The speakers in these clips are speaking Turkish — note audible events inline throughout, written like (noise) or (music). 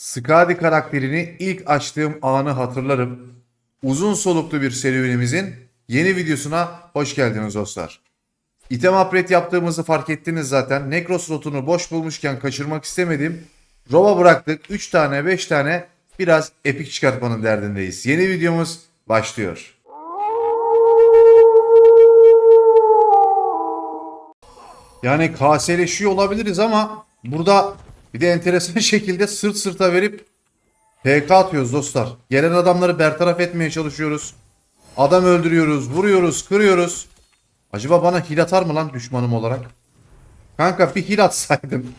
Skadi karakterini ilk açtığım anı hatırlarım. Uzun soluklu bir serüvenimizin yeni videosuna hoş geldiniz dostlar. İtem upgrade yaptığımızı fark ettiniz zaten. Necro slotunu boş bulmuşken kaçırmak istemedim. Rova bıraktık. 3 tane 5 tane biraz epik çıkartmanın derdindeyiz. Yeni videomuz başlıyor. Yani kaseleşiyor olabiliriz ama burada bir de enteresan (laughs) şekilde sırt sırta verip PK atıyoruz dostlar. Gelen adamları bertaraf etmeye çalışıyoruz. Adam öldürüyoruz, vuruyoruz, kırıyoruz. Acaba bana hil atar mı lan düşmanım olarak? Kanka bir hil atsaydın.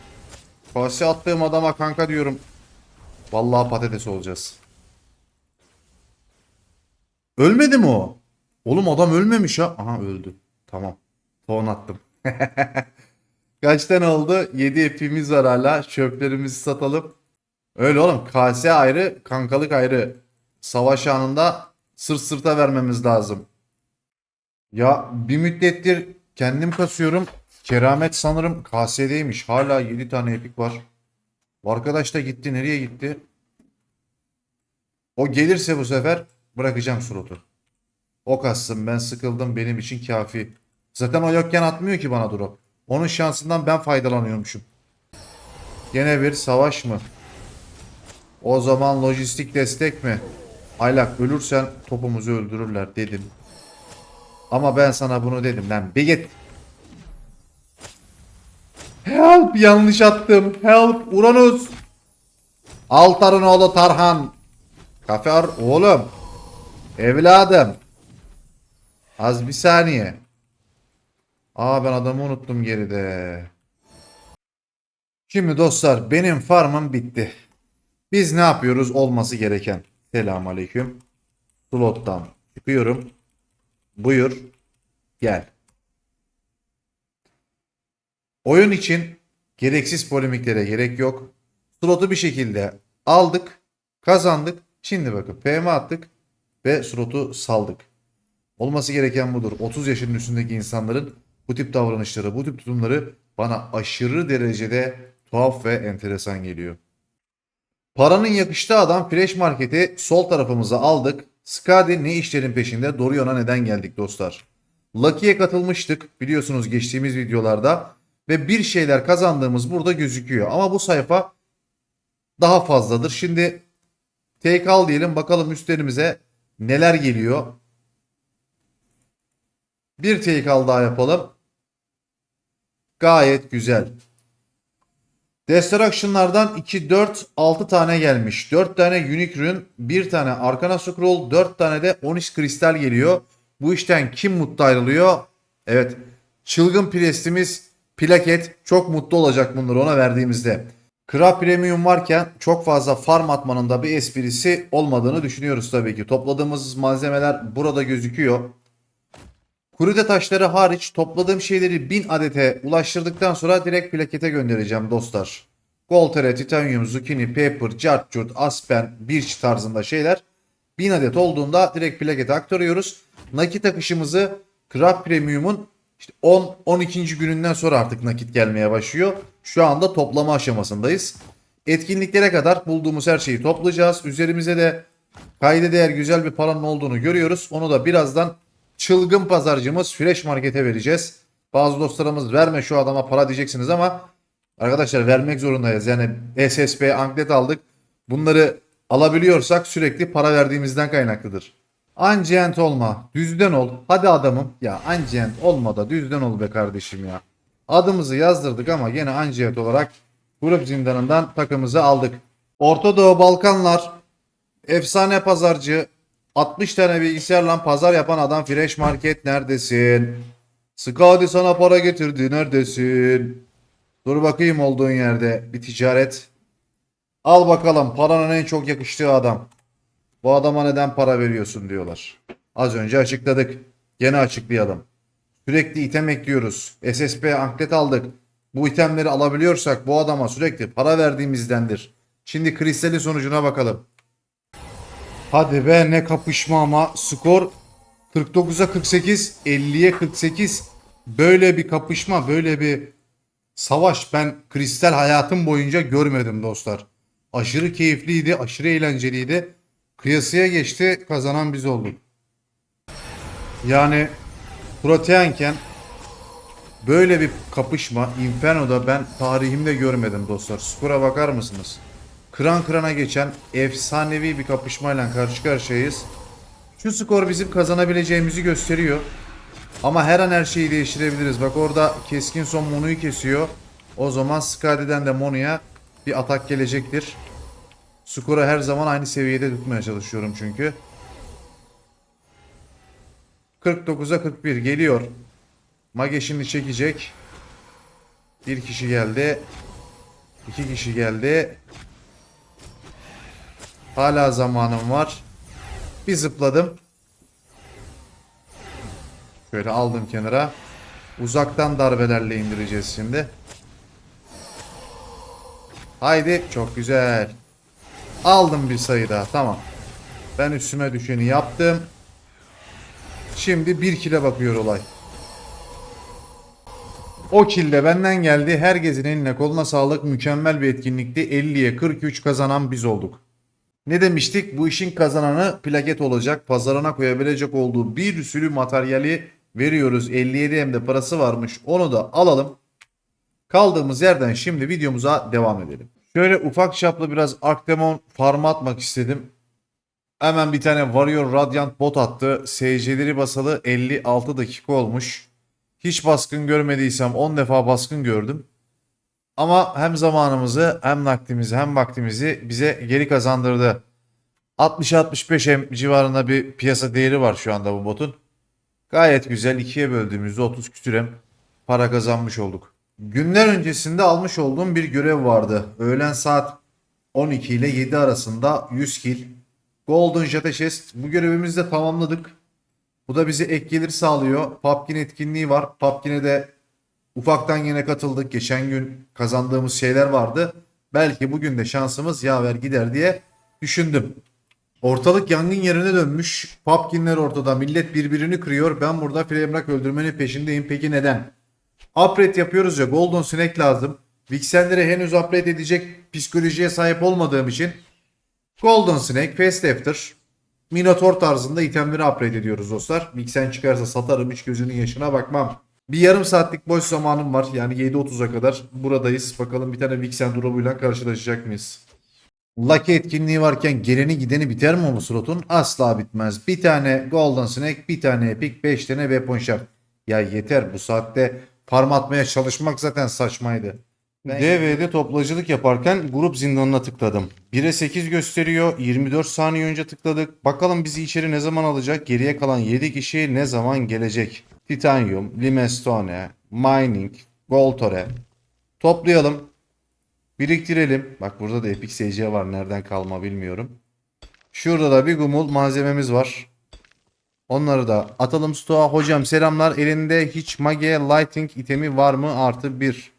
Kase attığım adama kanka diyorum. Vallahi patates olacağız. Ölmedi mi o? Oğlum adam ölmemiş ha. Aha öldü. Tamam. Ton attım. (laughs) Kaç tane oldu? 7 epimiz var hala. Çöplerimizi satalım. Öyle oğlum. Kase ayrı, kankalık ayrı. Savaş anında sırt sırta vermemiz lazım. Ya bir müddettir kendim kasıyorum. Keramet sanırım KS'deymiş. Hala 7 tane epik var. Bu arkadaş da gitti. Nereye gitti? O gelirse bu sefer bırakacağım suratı. O kassın. Ben sıkıldım. Benim için kafi. Zaten o yokken atmıyor ki bana drop. Onun şansından ben faydalanıyormuşum. Gene bir savaş mı? O zaman lojistik destek mi? Aylak ölürsen topumuzu öldürürler dedim. Ama ben sana bunu dedim lan bir git. Help yanlış attım. Help Uranus. Altar'ın oğlu Tarhan. Kafar oğlum. Evladım. Az bir saniye. Aa ben adamı unuttum geride. Şimdi dostlar benim farmım bitti. Biz ne yapıyoruz olması gereken? Selamun aleyküm. Slottan çıkıyorum. Buyur. Gel. Oyun için gereksiz polemiklere gerek yok. Slotu bir şekilde aldık, kazandık. Şimdi bakın PM attık ve slotu saldık. Olması gereken budur. 30 yaşının üstündeki insanların bu tip davranışları, bu tip tutumları bana aşırı derecede tuhaf ve enteresan geliyor. Paranın yakıştığı adam Fresh Market'i sol tarafımıza aldık. Skadi ne işlerin peşinde Dorion'a neden geldik dostlar? Lucky'ye katılmıştık biliyorsunuz geçtiğimiz videolarda ve bir şeyler kazandığımız burada gözüküyor. Ama bu sayfa daha fazladır. Şimdi take al diyelim bakalım üstlerimize neler geliyor. Bir take al daha yapalım. Gayet güzel. Destruction'lardan 2, 4, 6 tane gelmiş. 4 tane Unique Rune, 1 tane Arcana Scroll, 4 tane de Onyx Kristal geliyor. Bu işten kim mutlu ayrılıyor? Evet. Çılgın Priest'imiz Plaket çok mutlu olacak bunları ona verdiğimizde. Kra Premium varken çok fazla farm atmanın da bir esprisi olmadığını düşünüyoruz tabii ki. Topladığımız malzemeler burada gözüküyor. Kuride taşları hariç topladığım şeyleri 1000 adete ulaştırdıktan sonra direkt plakete göndereceğim dostlar. Goltere, titanyum, zucchini, paper, cartçurt, aspen, birch tarzında şeyler 1000 adet olduğunda direkt plakete aktarıyoruz. Nakit akışımızı Crab Premium'un işte 10-12. gününden sonra artık nakit gelmeye başlıyor. Şu anda toplama aşamasındayız. Etkinliklere kadar bulduğumuz her şeyi toplayacağız. Üzerimize de kayda değer güzel bir paranın olduğunu görüyoruz. Onu da birazdan çılgın pazarcımız Fresh Market'e vereceğiz. Bazı dostlarımız verme şu adama para diyeceksiniz ama arkadaşlar vermek zorundayız. Yani SSP, anklet aldık. Bunları alabiliyorsak sürekli para verdiğimizden kaynaklıdır. Ancient olma, düzden ol. Hadi adamım. Ya ancient olma da düzden ol be kardeşim ya. Adımızı yazdırdık ama yine ancient olarak grup zindanından takımızı aldık. Orta Doğu Balkanlar efsane pazarcı 60 tane bilgisayarla pazar yapan adam Fresh Market neredesin? Skadi sana para getirdi neredesin? Dur bakayım olduğun yerde bir ticaret. Al bakalım paranın en çok yakıştığı adam. Bu adama neden para veriyorsun diyorlar. Az önce açıkladık. Gene açıklayalım. Sürekli item ekliyoruz. SSP anklet aldık. Bu itemleri alabiliyorsak bu adama sürekli para verdiğimizdendir. Şimdi kristalin sonucuna bakalım. Hadi be ne kapışma ama skor 49'a 48, 50'ye 48. Böyle bir kapışma, böyle bir savaş ben kristal hayatım boyunca görmedim dostlar. Aşırı keyifliydi, aşırı eğlenceliydi. Kıyasıya geçti, kazanan biz olduk. Yani Proteanken böyle bir kapışma Inferno'da ben tarihimde görmedim dostlar. Skora bakar mısınız? Kıran kırana geçen efsanevi bir kapışmayla karşı karşıyayız. Şu skor bizim kazanabileceğimizi gösteriyor. Ama her an her şeyi değiştirebiliriz. Bak orada keskin son Monu'yu kesiyor. O zaman Skadi'den de Monu'ya bir atak gelecektir. Skoru her zaman aynı seviyede tutmaya çalışıyorum çünkü. 49'a 41 geliyor. Mage şimdi çekecek. Bir kişi geldi. iki kişi geldi. Hala zamanım var. Bir zıpladım. Şöyle aldım kenara. Uzaktan darbelerle indireceğiz şimdi. Haydi çok güzel. Aldım bir sayı daha tamam. Ben üstüme düşeni yaptım. Şimdi bir kile bakıyor olay. O kill de benden geldi. Herkesin eline koluna sağlık. Mükemmel bir etkinlikti. 50'ye 43 kazanan biz olduk. Ne demiştik? Bu işin kazananı plaket olacak. Pazarına koyabilecek olduğu bir sürü materyali veriyoruz. 57 hem de parası varmış. Onu da alalım. Kaldığımız yerden şimdi videomuza devam edelim. Şöyle ufak çaplı biraz Arkdemon farm atmak istedim. Hemen bir tane Warrior Radiant bot attı. SC'leri basalı 56 dakika olmuş. Hiç baskın görmediysem 10 defa baskın gördüm. Ama hem zamanımızı hem naktimizi hem vaktimizi bize geri kazandırdı. 60-65 hem civarında bir piyasa değeri var şu anda bu botun. Gayet güzel ikiye böldüğümüzde 30 küsür hem para kazanmış olduk. Günler öncesinde almış olduğum bir görev vardı. Öğlen saat 12 ile 7 arasında 100 kill. Golden Jete Chest. Bu görevimizi de tamamladık. Bu da bize ek gelir sağlıyor. Popkin etkinliği var. Popkin'e de ufaktan yine katıldık. Geçen gün kazandığımız şeyler vardı. Belki bugün de şansımız yaver gider diye düşündüm. Ortalık yangın yerine dönmüş. Popkinler ortada. Millet birbirini kırıyor. Ben burada Flamrock öldürmenin peşindeyim. Peki neden? Upgrade yapıyoruz ya. Golden Snake lazım. Vixenleri henüz upgrade edecek psikolojiye sahip olmadığım için Golden Snake, Fast After, Minotaur tarzında itemleri upgrade ediyoruz dostlar. Vixen çıkarsa satarım hiç gözünün yaşına bakmam. Bir yarım saatlik boş zamanım var. Yani 7.30'a kadar buradayız. Bakalım bir tane Vixen drop'uyla karşılaşacak mıyız? Lucky etkinliği varken geleni gideni biter mi o slotun? Asla bitmez. Bir tane Golden Snake, bir tane Epic, 5 tane Weapon Shard. Ya yeter bu saatte farm atmaya çalışmak zaten saçmaydı. DV'de toplacılık yaparken grup zindanına tıkladım. 1'e 8 gösteriyor. 24 saniye önce tıkladık. Bakalım bizi içeri ne zaman alacak? Geriye kalan 7 kişi ne zaman gelecek? Titanium, Limestone, Mining, Goltore. Toplayalım. Biriktirelim. Bak burada da Epic SC var. Nereden kalma bilmiyorum. Şurada da bir gumul malzememiz var. Onları da atalım stoğa. Hocam selamlar. Elinde hiç Mage Lighting itemi var mı? Artı bir.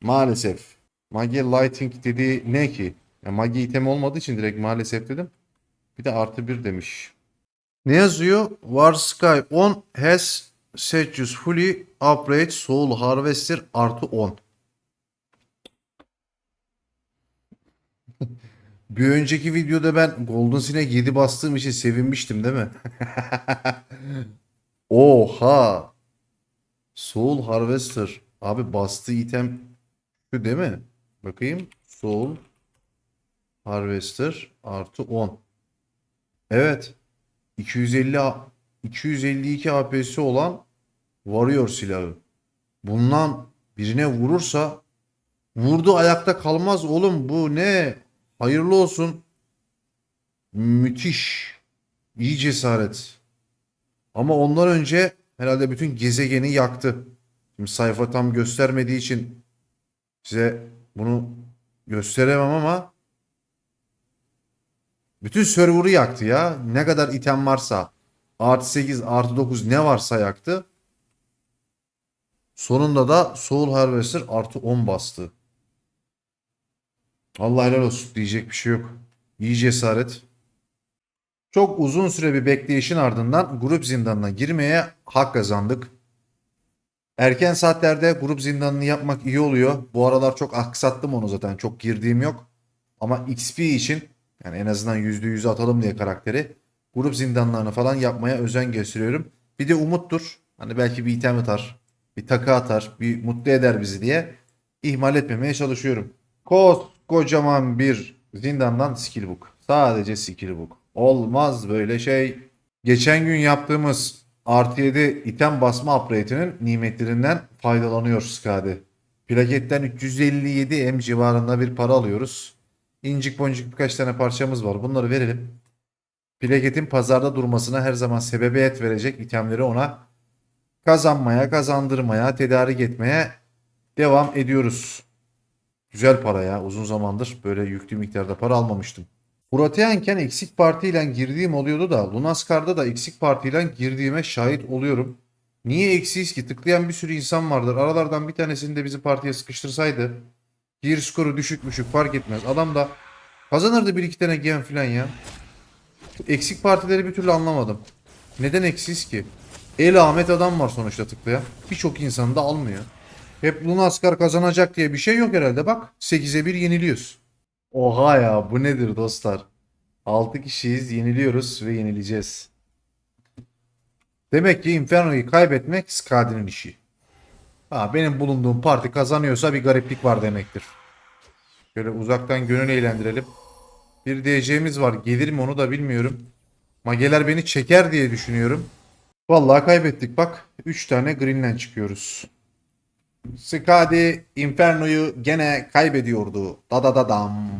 Maalesef. Mage Lighting dediği ne ki? Ya Mage itemi olmadığı için direkt maalesef dedim. Bir de artı bir demiş. Ne yazıyor? War Sky 10 has Setius fully upgrade Soul Harvester artı 10. (laughs) Bir önceki videoda ben Golden Snake 7 bastığım için sevinmiştim değil mi? (laughs) Oha! Soul Harvester. Abi bastığı item şu değil mi? Bakayım. Soul Harvester artı 10. Evet. 250 A- 252 AP'si olan Warrior silahı. Bundan birine vurursa vurdu ayakta kalmaz oğlum bu ne? Hayırlı olsun. Müthiş. İyi cesaret. Ama ondan önce herhalde bütün gezegeni yaktı. Şimdi sayfa tam göstermediği için size bunu gösteremem ama bütün server'ı yaktı ya. Ne kadar item varsa artı 8 artı 9 ne varsa yaktı. Sonunda da Soul Harvester artı 10 bastı. Allah helal olsun diyecek bir şey yok. İyi cesaret. Çok uzun süre bir bekleyişin ardından grup zindanına girmeye hak kazandık. Erken saatlerde grup zindanını yapmak iyi oluyor. Bu aralar çok aksattım onu zaten. Çok girdiğim yok. Ama XP için yani en azından %100 atalım diye karakteri grup zindanlarını falan yapmaya özen gösteriyorum. Bir de umuttur. Hani belki bir item atar, bir takı atar, bir mutlu eder bizi diye ihmal etmemeye çalışıyorum. Kocaman bir zindandan skill. Sadece skill. Olmaz böyle şey. Geçen gün yaptığımız artı 7 item basma upgrade'inin nimetlerinden faydalanıyor Skadi. Plaketten 357 M civarında bir para alıyoruz. İncik boncuk birkaç tane parçamız var. Bunları verelim. Plaketin pazarda durmasına her zaman sebebiyet verecek itemleri ona kazanmaya, kazandırmaya, tedarik etmeye devam ediyoruz. Güzel para ya. Uzun zamandır böyle yüklü miktarda para almamıştım. Burateyanken eksik partiyle girdiğim oluyordu da Lunaskar'da da eksik partiyle girdiğime şahit oluyorum. Niye eksiyiz ki? Tıklayan bir sürü insan vardır. Aralardan bir tanesini de bizi partiye sıkıştırsaydı. Gir skoru düşük düşük fark etmez. Adam da kazanırdı bir iki tane gem filan ya. Eksik partileri bir türlü anlamadım. Neden eksiyiz ki? El Ahmet adam var sonuçta tıklayan. Birçok insan da almıyor. Hep Lunaskar kazanacak diye bir şey yok herhalde. Bak 8'e 1 yeniliyoruz. Oha ya bu nedir dostlar? 6 kişiyiz yeniliyoruz ve yenileceğiz. Demek ki Inferno'yu kaybetmek Skadi'nin işi. Ha, benim bulunduğum parti kazanıyorsa bir gariplik var demektir. Şöyle uzaktan gönül eğlendirelim. Bir DC'miz var. Gelir mi onu da bilmiyorum. Mageler beni çeker diye düşünüyorum. Vallahi kaybettik bak. 3 tane Greenland çıkıyoruz. Skadi Inferno'yu gene kaybediyordu. Da da da dam.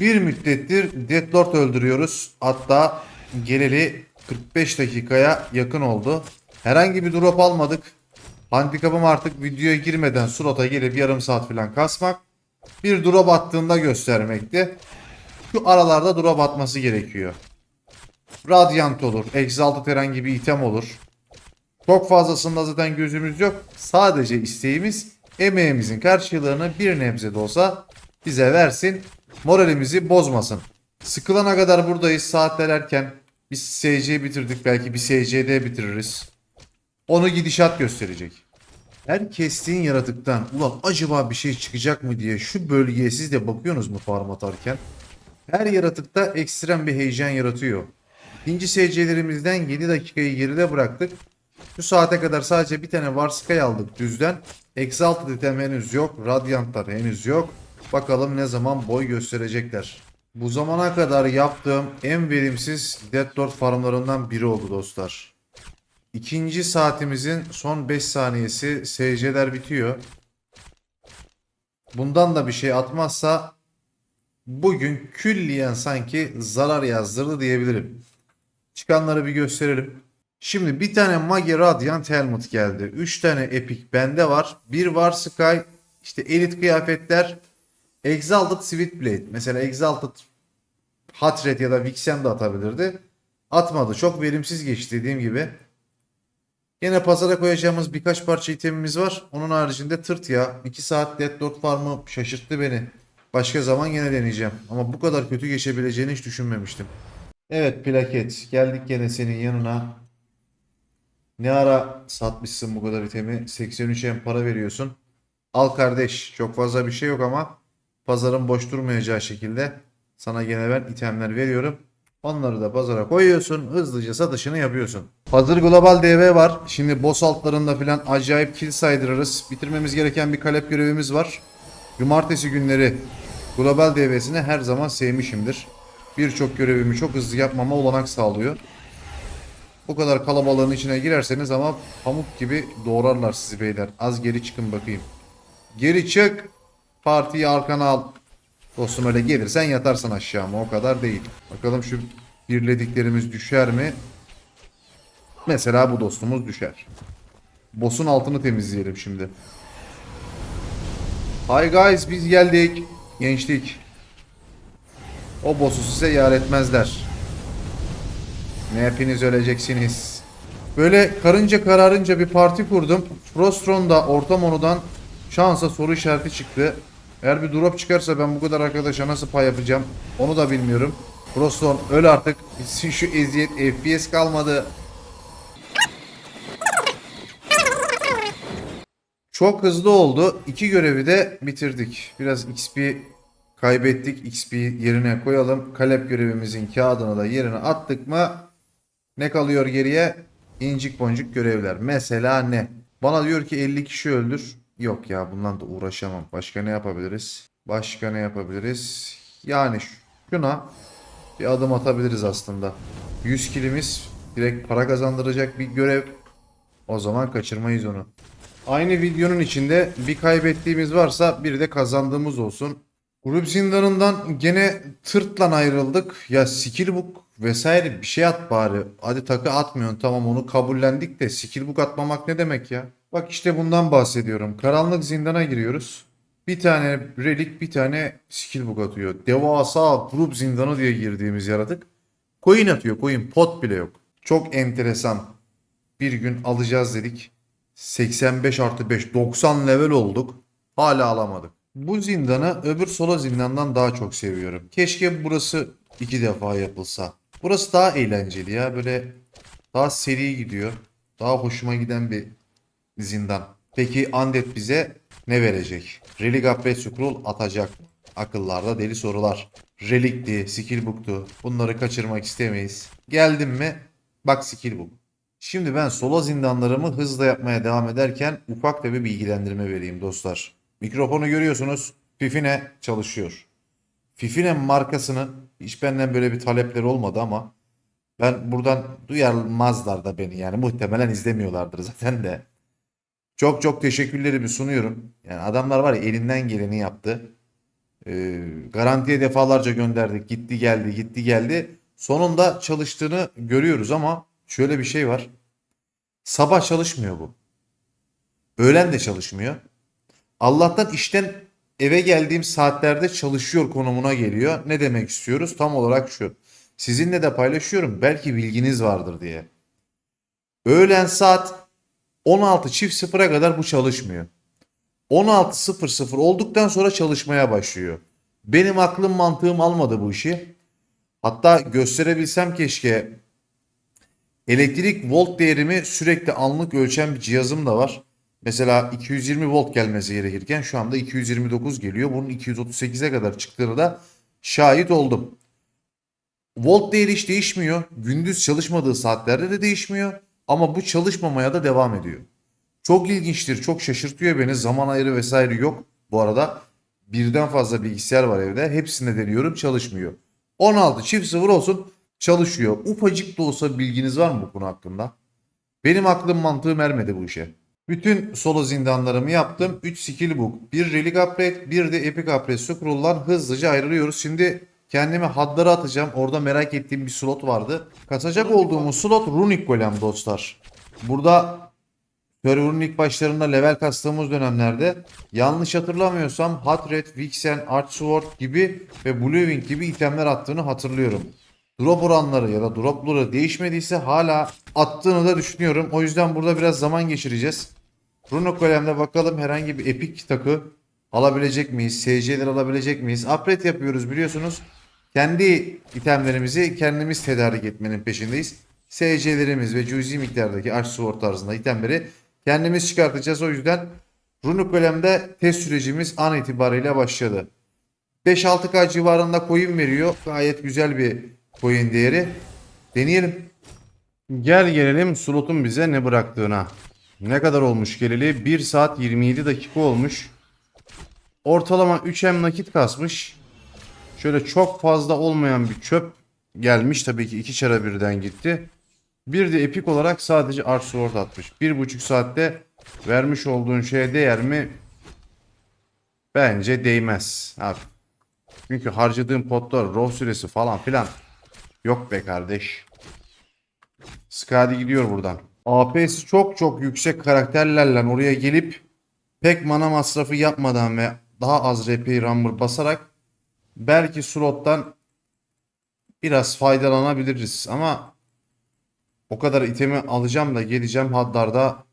Bir müddettir Deathlord öldürüyoruz. Hatta geleli 45 dakikaya yakın oldu. Herhangi bir drop almadık. Handikapım artık videoya girmeden slota gelip yarım saat falan kasmak. Bir drop attığında göstermekti. Şu aralarda drop atması gerekiyor. Radiant olur. Exalted herhangi bir item olur. Çok fazlasında zaten gözümüz yok. Sadece isteğimiz emeğimizin karşılığını bir nebze de olsa bize versin. Moralimizi bozmasın. Sıkılana kadar buradayız. Saatler erken. Biz SC bitirdik. Belki bir SCD bitiririz. Onu gidişat gösterecek. Her kestiğin yaratıktan ulan acaba bir şey çıkacak mı diye şu bölgeye siz de bakıyorsunuz mu farm atarken? Her yaratıkta ekstrem bir heyecan yaratıyor. İkinci SC'lerimizden 7 dakikayı geride bıraktık. Şu saate kadar sadece bir tane Varsky aldık düzden. Exalted item henüz yok. Radiantlar henüz yok. Bakalım ne zaman boy gösterecekler. Bu zamana kadar yaptığım en verimsiz Death farmlarından biri oldu dostlar. İkinci saatimizin son 5 saniyesi SC'ler bitiyor. Bundan da bir şey atmazsa bugün külliyen sanki zarar yazdırdı diyebilirim. Çıkanları bir gösterelim. Şimdi bir tane Mage Radiant Helmet geldi. 3 tane Epic bende var. Bir var Sky. işte elit kıyafetler. Exalted Sweetblade. Mesela Exalted Hatred ya da Vixen de atabilirdi. Atmadı. Çok verimsiz geçti dediğim gibi. Yine pazara koyacağımız birkaç parça itemimiz var. Onun haricinde tırt ya. 2 saat Deadlock Farm'ı şaşırttı beni. Başka zaman yine deneyeceğim. Ama bu kadar kötü geçebileceğini hiç düşünmemiştim. Evet plaket. Geldik gene senin yanına. Ne ara satmışsın bu kadar itemi? 83 em para veriyorsun. Al kardeş. Çok fazla bir şey yok ama pazarın boş durmayacağı şekilde sana gene ben itemler veriyorum. Onları da pazara koyuyorsun. Hızlıca satışını yapıyorsun. Hazır global DV var. Şimdi boss altlarında falan acayip kill saydırırız. Bitirmemiz gereken bir kalep görevimiz var. Cumartesi günleri global DV'sini her zaman sevmişimdir. Birçok görevimi çok hızlı yapmama olanak sağlıyor. Bu kadar kalabalığın içine girerseniz ama pamuk gibi doğrarlar sizi beyler. Az geri çıkın bakayım. Geri çık. Partiyi arkana al. Dostum öyle gelirsen yatarsın aşağı ama o kadar değil. Bakalım şu birlediklerimiz düşer mi? Mesela bu dostumuz düşer. Boss'un altını temizleyelim şimdi. Hi guys biz geldik. Gençlik. O boss'u size yar etmezler. Ne hepiniz öleceksiniz. Böyle karınca kararınca bir parti kurdum. Frostron da orta monodan şansa soru işareti çıktı. Eğer bir drop çıkarsa ben bu kadar arkadaşa nasıl pay yapacağım onu da bilmiyorum. Frostron öl artık. Bitsin şu eziyet FPS kalmadı. Çok hızlı oldu. İki görevi de bitirdik. Biraz XP Kaybettik XP yerine koyalım. Kalep görevimizin kağıdını da yerine attık mı ne kalıyor geriye? İncik boncuk görevler. Mesela ne? Bana diyor ki 50 kişi öldür. Yok ya bundan da uğraşamam. Başka ne yapabiliriz? Başka ne yapabiliriz? Yani şuna bir adım atabiliriz aslında. 100 kilimiz direkt para kazandıracak bir görev. O zaman kaçırmayız onu. Aynı videonun içinde bir kaybettiğimiz varsa bir de kazandığımız olsun. Grup zindanından gene tırtla ayrıldık. Ya skillbook vesaire bir şey at bari. Hadi takı atmıyorsun tamam onu kabullendik de skillbook atmamak ne demek ya? Bak işte bundan bahsediyorum. Karanlık zindana giriyoruz. Bir tane relik bir tane skillbook atıyor. Devasa grup zindanı diye girdiğimiz yaratık. Coin atıyor coin pot bile yok. Çok enteresan. Bir gün alacağız dedik. 85 artı 5 90 level olduk. Hala alamadık. Bu zindanı öbür solo zindandan daha çok seviyorum. Keşke burası iki defa yapılsa. Burası daha eğlenceli ya. Böyle daha seri gidiyor. Daha hoşuma giden bir zindan. Peki Undead bize ne verecek? Relic Upgrade Scroll atacak? Akıllarda deli sorular. Relikti, skillbook'tu. Bunları kaçırmak istemeyiz. Geldim mi? Bak skillbook. Şimdi ben solo zindanlarımı hızla yapmaya devam ederken ufak da bir bilgilendirme vereyim dostlar. Mikrofonu görüyorsunuz. Fifine çalışıyor. Fifine markasını hiç benden böyle bir talepleri olmadı ama ben buradan duyarmazlar da beni yani muhtemelen izlemiyorlardır zaten de. Çok çok teşekkürlerimi sunuyorum. Yani adamlar var ya elinden geleni yaptı. Ee, garantiye defalarca gönderdik. Gitti geldi gitti geldi. Sonunda çalıştığını görüyoruz ama şöyle bir şey var. Sabah çalışmıyor bu. Öğlen de çalışmıyor. Allah'tan işten eve geldiğim saatlerde çalışıyor konumuna geliyor. Ne demek istiyoruz? Tam olarak şu. Sizinle de paylaşıyorum. Belki bilginiz vardır diye. Öğlen saat 16 çift sıfıra kadar bu çalışmıyor. 16.00 olduktan sonra çalışmaya başlıyor. Benim aklım mantığım almadı bu işi. Hatta gösterebilsem keşke elektrik volt değerimi sürekli anlık ölçen bir cihazım da var. Mesela 220 volt gelmesi gerekirken şu anda 229 geliyor. Bunun 238'e kadar çıktığını da şahit oldum. Volt değeri hiç değişmiyor. Gündüz çalışmadığı saatlerde de değişmiyor. Ama bu çalışmamaya da devam ediyor. Çok ilginçtir. Çok şaşırtıyor beni. Zaman ayrı vesaire yok. Bu arada birden fazla bilgisayar var evde. Hepsinde deniyorum çalışmıyor. 16 çift sıfır olsun çalışıyor. Ufacık da olsa bilginiz var mı bu konu hakkında? Benim aklım mantığım ermedi bu işe. Bütün solo zindanlarımı yaptım. 3 skill book, 1 relic upgrade, 1 de epic upgrade scroll'dan hızlıca ayrılıyoruz. Şimdi kendime hadları atacağım. Orada merak ettiğim bir slot vardı. Kasacak olduğumuz slot runic golem dostlar. Burada Server'ın ilk başlarında level kastığımız dönemlerde yanlış hatırlamıyorsam Hatred, Vixen, Archsword gibi ve Bluewing gibi itemler attığını hatırlıyorum. Drop oranları ya da dropları değişmediyse hala attığını da düşünüyorum. O yüzden burada biraz zaman geçireceğiz. Runo Golem'de bakalım herhangi bir epic takı alabilecek miyiz? SC'ler alabilecek miyiz? Upgrade yapıyoruz biliyorsunuz. Kendi itemlerimizi kendimiz tedarik etmenin peşindeyiz. SC'lerimiz ve cüzi miktardaki Archsword tarzında itemleri kendimiz çıkartacağız. O yüzden Runuk Golem'de test sürecimiz an itibariyle başladı. 5-6K civarında coin veriyor. Gayet güzel bir coin değeri. Deneyelim. Gel gelelim slotun bize ne bıraktığına. Ne kadar olmuş geleli? 1 saat 27 dakika olmuş. Ortalama 3M nakit kasmış. Şöyle çok fazla olmayan bir çöp gelmiş. Tabii ki iki çara birden gitti. Bir de epik olarak sadece Arch Sword atmış. Bir buçuk saatte vermiş olduğun şeye değer mi? Bence değmez. Abi. Çünkü harcadığım potlar, row süresi falan filan. Yok be kardeş. Skadi gidiyor buradan. AP'si çok çok yüksek karakterlerle oraya gelip pek mana masrafı yapmadan ve daha az RP Rumble basarak belki slottan biraz faydalanabiliriz ama o kadar itemi alacağım da geleceğim hadlarda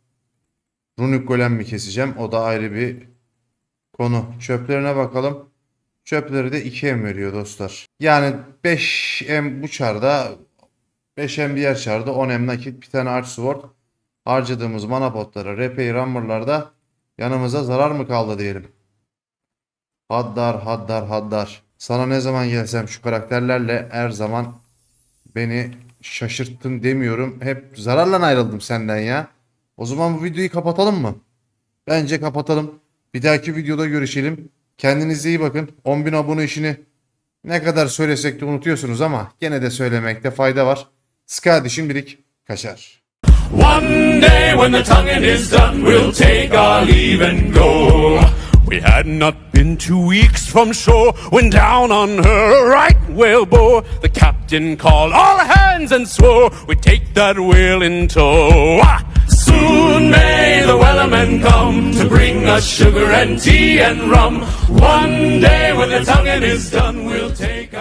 runik golem mi keseceğim o da ayrı bir konu. Çöplerine bakalım. Çöpleri de 2M veriyor dostlar. Yani 5M bu çarda 5M diğer çarda 10M nakit bir tane Arch Sword harcadığımız mana potlara, RP Rummer'larda yanımıza zarar mı kaldı diyelim. Haddar, Haddar, Haddar. Sana ne zaman gelsem şu karakterlerle her zaman beni şaşırttın demiyorum. Hep zararla ayrıldım senden ya. O zaman bu videoyu kapatalım mı? Bence kapatalım. Bir dahaki videoda görüşelim. Kendinize iyi bakın. 10.000 abone işini ne kadar söylesek de unutuyorsunuz ama gene de söylemekte fayda var. Skadi şimdilik kaçar. One day when the tonguing is done, we'll take our leave and go. We had not been two weeks from shore when down on her right whale bore. The captain called all hands and swore we'd take that whale in tow. Soon may the wellermen come to bring us sugar and tea and rum. One day when the tonguing is done, we'll take